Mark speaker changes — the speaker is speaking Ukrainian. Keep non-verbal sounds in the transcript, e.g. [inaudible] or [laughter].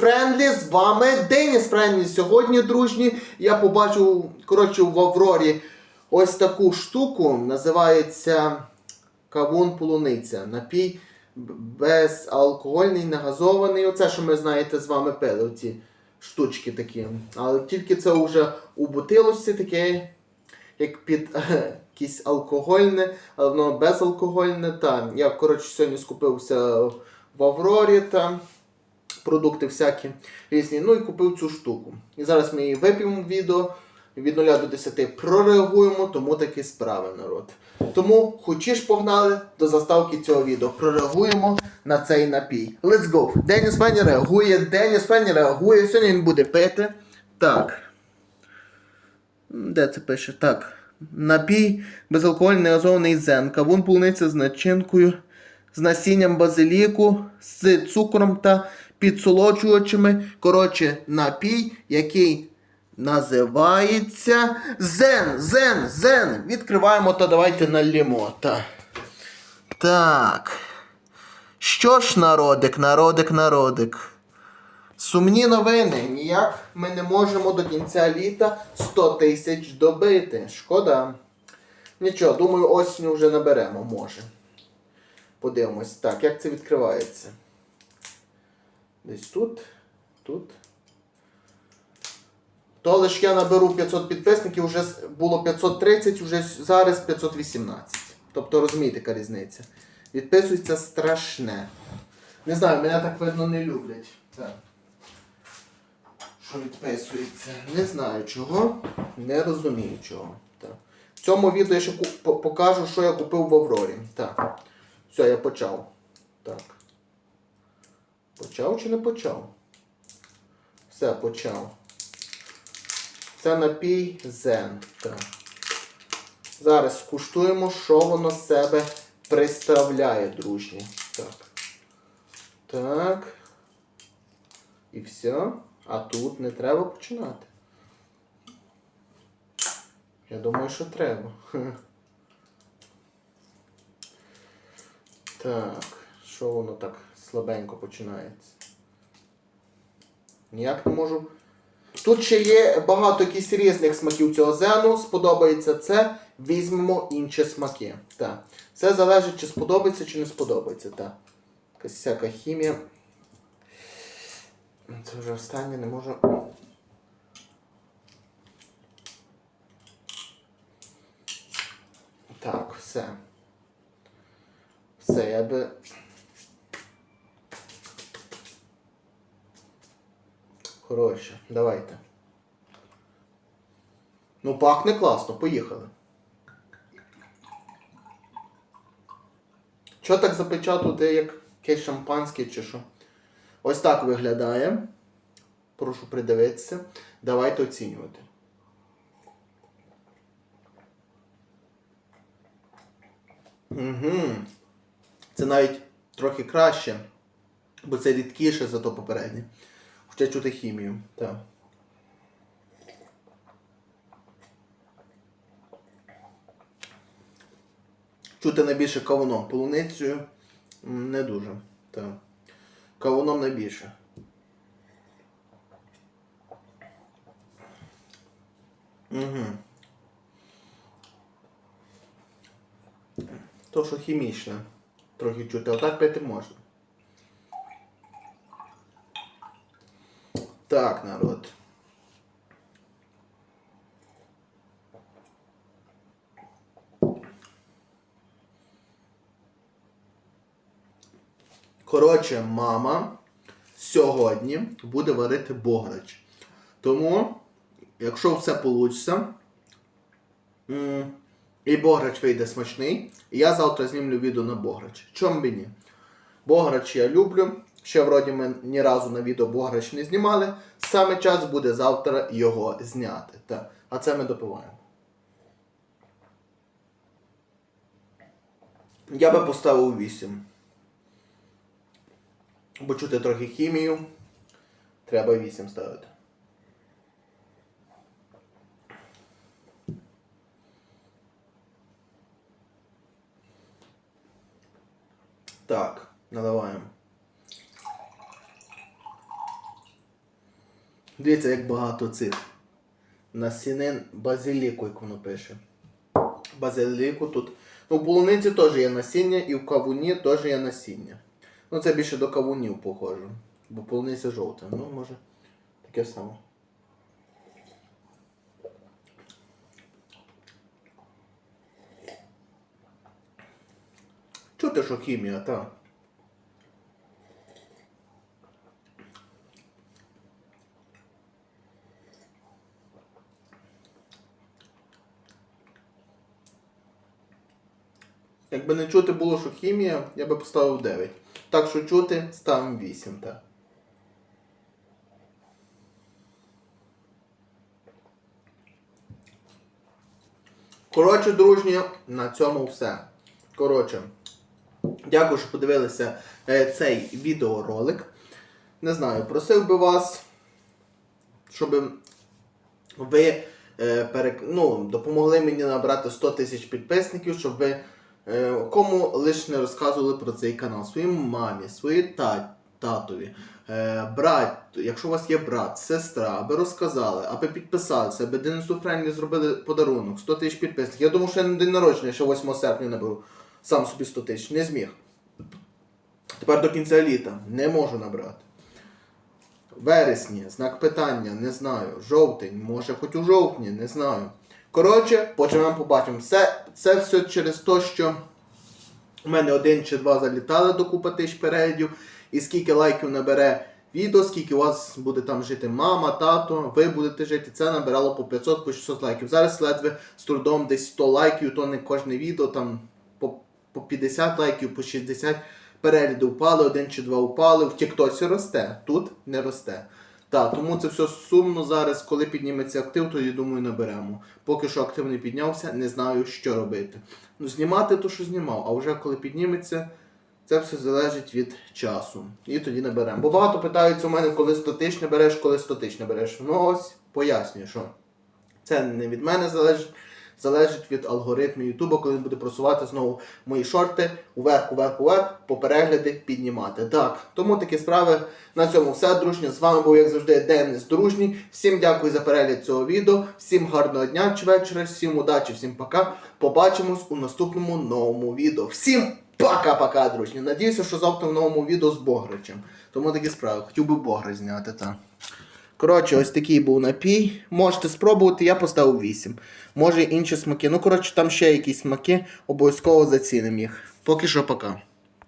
Speaker 1: Френдлі, з вами Деніс Френдлі. Сьогодні, дружні, я побачив, коротше, в Аврорі ось таку штуку. Називається Кавун Полуниця. Напій безалкогольний, негазований. Оце, що ми знаєте, з вами пили. Оці штучки такі. Але тільки це вже у бутилочці таке, як під [laughs] якесь алкогольне, але воно безалкогольне. Та. Я, коротше, сьогодні скупився в Аврорі там продукти всякі різні. Ну і купив цю штуку. І зараз ми її вип'ємо відео. Від 0 до 10 прореагуємо, тому такі справи, народ. Тому хочеш погнали до заставки цього відео. Прореагуємо на цей напій. Let's go! Деніс Пенні реагує, Деніс Пенні реагує. Сьогодні він буде пити. Так. Де це пише? Так. Напій безалкогольний газований зен. Кавун полуниця з начинкою, з насінням базиліку, з цукром та підсолоджувачами. Коротше, напій, який називається Зен. Зен, Зен. Відкриваємо та давайте налімо. Так. Так. Що ж, народик, народик, народик. Сумні новини. Ніяк ми не можемо до кінця літа 100 тисяч добити. Шкода. Нічого, думаю, осінню вже наберемо, може. Подивимось. Так, як це відкривається? Десь тут. Тут. То лиш я наберу 500 підписників, вже було 530, вже зараз 518. Тобто розумієте, яка різниця. Відписується страшне. Не знаю, мене так видно не люблять. Що відписується? Не знаю чого. Не розумію чого. Так. В цьому відео я ще покажу, що я купив в Аврорі. Так. Все, я почав. Так. Почав чи не почав? Все, почав. Це напій Зен. Так. Зараз скуштуємо, що воно себе представляє, дружні. Так. Так. І все. А тут не треба починати. Я думаю, що треба. [laughs] Так, що воно так слабенько починається? Ніяк не можу. Тут ще є багато якісь різних смаків цього зену. Сподобається це, візьмемо інші смаки. Так. Це залежить, чи сподобається, чи не сподобається. Так. Якась всяка хімія. Це вже останнє не можу. Так, все. Все, я би. Коротше, давайте. Ну, пахне класно, поїхали. Що так запечатувати, як якесь шампанське чи що? Ось так виглядає. Прошу придивитися. Давайте оцінювати. Угу. Це навіть трохи краще, бо це рідкіше за то попереднє. Хоча чути хімію. Так. Чути найбільше кавуном. Полуницею не дуже. Так. Кавуном найбільше. Угу. То, що хімічне. Трохи чути. Отак пити можна. Так, народ. Коротше, мама сьогодні буде варити бограч. Тому, якщо все вийде, і бограч вийде смачний, я завтра знімлю відео на бограч. Чом би ні? Бограч я люблю. Ще вроді ми ні разу на відео бограч не знімали. Саме час буде завтра його зняти. Так. А це ми допиваємо. Я би поставив 8. Бо чути трохи хімію. Треба 8 ставити. Так, наливаємо. Дивіться, як багато цих. Насінин базиліку, як воно пише. Базиліку тут. Ну, в полуниці теж є насіння, і в кавуні теж є насіння. Ну, це більше до кавунів похоже. Бо полуниця жовта. Ну, може, таке саме. Чути, що хімія, так. Якби не чути було, що хімія, я би поставив 9. Так що чути, ставимо 8, так. Коротше, дружні, на цьому все. Коротше, дякую, що подивилися е, цей відеоролик. Не знаю, просив би вас, щоб ви е, ну, допомогли мені набрати 100 тисяч підписників, щоб ви кому лише не розказували про цей канал. Своїй мамі, своїй та... татові, е, брат, якщо у вас є брат, сестра, аби розказали, аби підписалися, аби Денису Френлі зробили подарунок, 100 тисяч підписників. Я думаю, що я на день народження ще 8 серпня наберу сам собі 100 тисяч. Не зміг. Тепер до кінця літа не можу набрати. Вересні, знак питання, не знаю. Жовтень, може хоч у жовтні, не знаю. Коротше, почнемо побачимо. Все, це все через те, що у мене один чи два залітали до купа тисяч переглядів. І скільки лайків набере відео, скільки у вас буде там жити мама, тато, ви будете жити, це набирало по 500 по 600 лайків. Зараз ледве з трудом десь 100 лайків, то не кожне відео, там по, по 50 лайків, по 60 перегляди впали, один чи два впали. В Тіктосі росте, тут не росте. Так, тому це все сумно зараз. Коли підніметься актив, тоді думаю наберемо. Поки що актив не піднявся, не знаю, що робити. Ну, знімати то, що знімав, а вже коли підніметься, це все залежить від часу. І тоді наберемо. Бо багато питаються у мене, коли 100 тисяч не береш, коли 100 тисяч не береш. Ну ось пояснюю, що це не від мене залежить. Залежить від алгоритму Ютуба, коли він буде просувати знову мої шорти уверх, уверх, уверх, по перегляди піднімати. Так, тому такі справи. На цьому все, дружні. З вами був, як завжди, Денис Дружній. Всім дякую за перегляд цього відео. Всім гарного дня чи вечора, всім удачі, всім пока. Побачимось у наступному новому відео. Всім пока-пока, дружні. Надіюся, що завтра в новому відео з Бограчем. Тому такі справи. Хотів би Богра зняти, так. Коротше, ось такий був напій. Можете спробувати, я поставив 8. Може інші смаки. Ну, коротше, там ще якісь смаки, обов'язково зацінимо їх. Поки що пока.